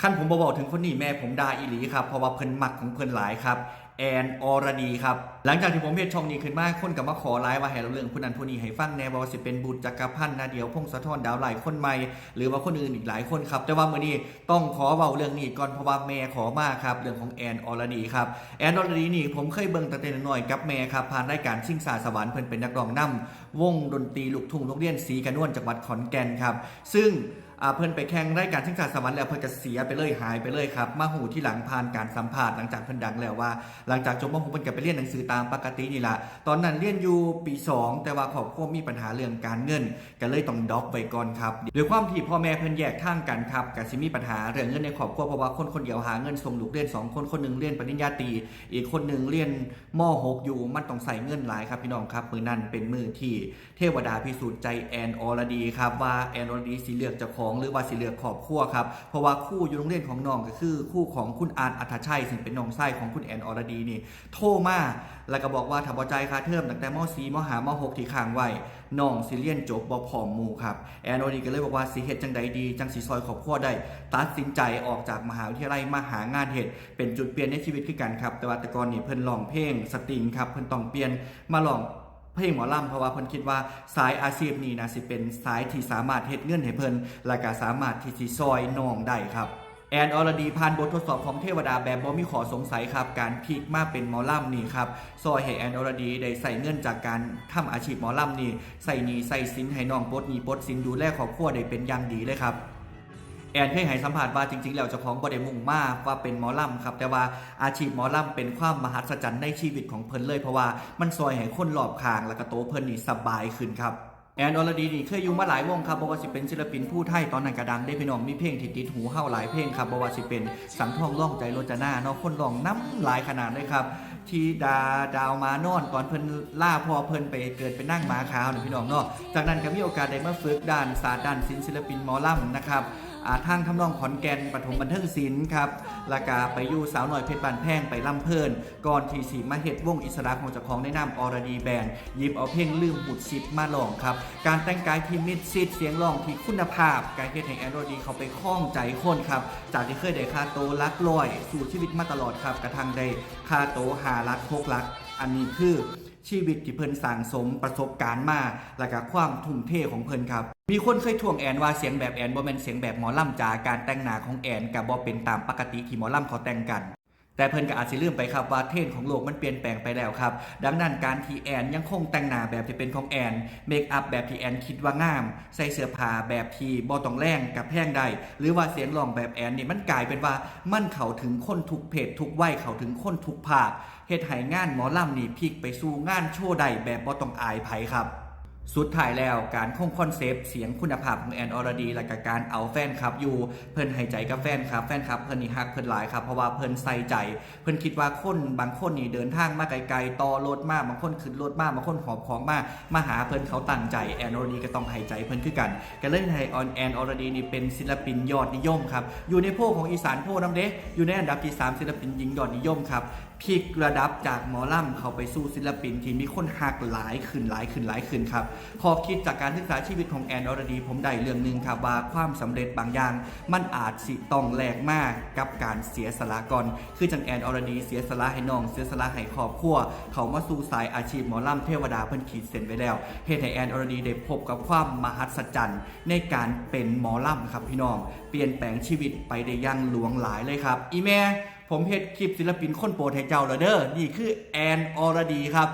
ขั้นผมบอกถึงคนนี้แม่ผมด่าอีหลีครับเพราะว่าเพิ่นมักของเพิ่นหลายครับแอนอรดีครับหลังจากที่ผมเพจช่องนี้ขึ้นมาคนกับมาขอไลฟ์ว่าให้เราเรื่องผู้นั้นผู้นี้ให้ฟังแน่ว่าสิเป็นบุตรจักรพันธ์นาเดียวพงศธรดาวหลคนใหม่หรือว่าคนอื่นอีกหลายคนครับแต่ว่าเมื้อนี้ต้องขอเบาเรื่องนี้ก่อนเพราะว่าแม่ขอมากครับเรื่องของแอนอรดีครับแอนอรดีนี่ผมเคยเบิ่งตั้งแต่น้อยกับแม่ครับผ่านรายการชิงสาสวรรค์เพิ่นเป็นนักร้องนำวงดนตรีลูกทุ่งโรงเรียนศรีกระนวนจังหวัดขอนแก่นครับซึ่ง อ่าเพิ่นไปแข่งรายการชิงชาสวรรค์แล้วเพิ่นก็เสียไปเลยหายไปเลยครับมาหูที่หลังผ่านการสัมภาษณ์หลังจากเพิ่นดังแล้วว่า หลังจากจบม .6 เพิ่นก็ไปเรียนหนังสือตามปกตินี่ล่ะตอนนั้นเรียนอยู่ปี 2 แต่ว่าครอบครัวมีปัญหาเรื่องการเงินก็เลยต้องดรอปไว้ก่อนครับด้วยความที่พ่อแม่เพิ่นแยกทางกันครับก็สิมีปัญหาเรื่องเงินในครอบครัวเพราะว่าคนคนเดียวหาเงินส่งลูกเรียนสองคนคนหนึงเรียนปริญญาตรีอีกคนหนึงเรียนม .6 อยู่มันต้องใส่เงินหลายครับพี่น้องครับมือนั้นเป็นมือที่เทวดาพิสูจน์ใจแอนอรดีครับว่าแอนอรดีสิเลือกจ้าของหรือว่าสิเลือกครอบครัวครับเพราะว่าคู่อยู่โรงเรียนของน้องก็คือ คู่ของคุณอาร์ตอัธชัยซึ่งเป็นน้องไส้ของคุณแอนอรดีนี่โทรมาแล้วก็บอกว่าถ้าบ่จ่ายค่าเทอมตั้งแต่ม .4 ม .5 ม .6 ที่ค้างไว้น้องสิเรียนจบบ่พอมมูครับแอนอรดีก็เลยบอกว่าสิเฮ็ดจังใดดี จังสิซอยครอบครัวได้ตัดสินใจออกจากมหาวิทยาลัยมาหางานเฮ็ดเป็นจุดเปลี่ยนในชีวิตคือกันครับแต่ว่าแต่ก่อนนี่เพิ่นร้องเพลงสตริงครับเพิ่นต้องเปลี่ยนมาร้อง เพลงหมอลำเพราะว่าเพิ่นคิดว่าสายอาชีพนี้นะสิเป็นสายที่สามารถเฮ็ดเงินให้เพิ่นและก็สามารถที่สิซอยน้องได้ครับแอนอรดีผ่านบททดสอบของเทวดาแบบบ่มีขอสงสัยครับการพลิกมาเป็นหมอลำนี่ครับซอยให้แอนอรดีได้ใส่เงินจากการทำอาชีพหมอลำนี่ใส่นีใส่สินให้น้องปดนีปดสินดูแลครอบครัวได้เป็นอย่างดีเลยครับ แอนเคยให้สัมภาษณ์ว่าจริงๆ แล้วเจ้าของบ่ได้มุ่งมากว่าเป็นหมอลำครับ แต่ว่าอาชีพหมอลำเป็นความมหัศจรรย์ในชีวิตของเพิ่นเลยเพราะว่ามันซอยให้คนรอบข้าง แล้วก็โตเพิ่นนี่สบายขึ้นครับแอนอรดีนี่เคยอยู่มาหลายวงครับบ่ว่าสิเป็นศิลปินผู้ไทยตอนนั้นก็ดังได้พี่น้องมีเพลงที่ติดหูเฮาหลายเพลงครับบ่ว่าสิเป็นสังทองล่องใจโรจนาเนาะคนร้องน้ำหลายขนาดเลยครับ ที่ดาดาวมานอนตอนเพิ่นล่าพอเพิ่นไปเกิดเป็นนั่งหมาขาวนะพี่น้องเนาะจากนั้นก็มีโอกาสได้มาฝึกด้านศาสตร์ด้านศิลป์ศิลปินหมอลำนะครับอาทางทำนองขอนแก่นปฐมบันเทิงศิลป์ครับล้วก็ไปอยู่สาวหน่อยเพชรบานแพงไปล่ำเพลิน ก่อนทีสีมาเฮ็ดวงอิสระของเจ้าของในนามอรดีแบนด์หยิบเอาเพลงลืมบุดซิปมาลองครับ การแต่งกายที่มิดซิดเสียงร้องที่คุณภาพ การเฮ็ดให้แอนโรดีเขาไปคล้องใจคนครับ จากที่เคยได้คาโตลักลอย สู่ชีวิตมาตลอดครับกระทั่งได้คาโตหาลักหกลัก อันนี้คือชีวิตที่เพิ่นสั่งสมประสบการณ์มาและก็ความทุ่มเทของเพิ่นครับ มีคนเคยทวงแอนว่าเสียงแบบแอนบ่แม่นเสียงแบบหมอลำจากการแต่งหน้าของแอนกับบ่เป็นตามปกติที่หมอลำเขาแต่งกัน แต่เพิ่นก็อาจสิลืมไปครับว่าเทรนของโลกมันเปลี่ยนแปลงไปแล้วครับ ดังนั้นการที่แอนยังคงแต่งหน้าแบบที่เป็นของแอนเมคอัพแบบที่แอนคิดว่างาม ใส่เสื้อผ้าแบบที่บ่ต้องแรงกับแพงได้หรือว่าเสียงร้องแบบแอนนี่มันกลายเป็นว่ามันเข้าถึงคนทุกเพศทุกวัยเข้าถึงคนทุกภาคเฮ็ดให้งานหมอลำนี่พลิกไปสู่งานโชว์ใดแบบบ่ต้องอายไผครับ สุดท้ายแล้วการคงคอนเซปต์เสียงคุณภาพของแอนออร์ดีและกับการเอาแฟนคลับอยู่เพิ่นให้ใจกับแฟนคลับแฟนคลับเพิ่นนี่ฮักเพิ่นหลายครับเพราะว่าเพิ่นใส่ใจ เพิ่นคิดว่าคนบางคนนี่เดินทางมาไกลๆต่อรถมาบางคนขึ้นรถมาบางคนหอบของมามาหาเพิ่นเขาตั้งใจแอนออร์ดีก็ต้องให้ใจเพิ่นคือกันก็เลยให้ออนแอนออร์ดีนี่เป็นศิลปินยอดนิยมครับอยู่ในโพลของอีสานโพลน้ำเด้อยู่ในอันดับที่สามศิลปินหญิงยอดนิยมครับพลิกระดับจากหมอลำเขาไปสู่ศิลปินที่มีคนหักหลายขึ้นหลายขึ้นหลายขึ้นครับขอคิดจากการศึกษาชีวิตของแอนอรดีผมได้เรื่องหนึ่งครับว่าความสำเร็จบางอย่าง มันอาจสิต้องแลกมากกับการเสียสละก่อน คือจังแอนอรดีเสียสละให้น้อง เสียสละให้ครอบครัว เขามาสู่สายอาชีพหมอลำเทวดาเพิ่นขีดเส้นไว้แล้วเหตุให้แอนอรดีได้พบกับความมหัศจรรย์ในการเป็นหมอลำครับพี่น้อง เปลี่ยนแปลงชีวิตไปได้ยั่งหลวงหลายเลยครับ อีแม่ผมเฮ็ดคลิปศิลปินคนโปรดให้เจ้าแล้วเด้อนี่คือแอนอรดีครับ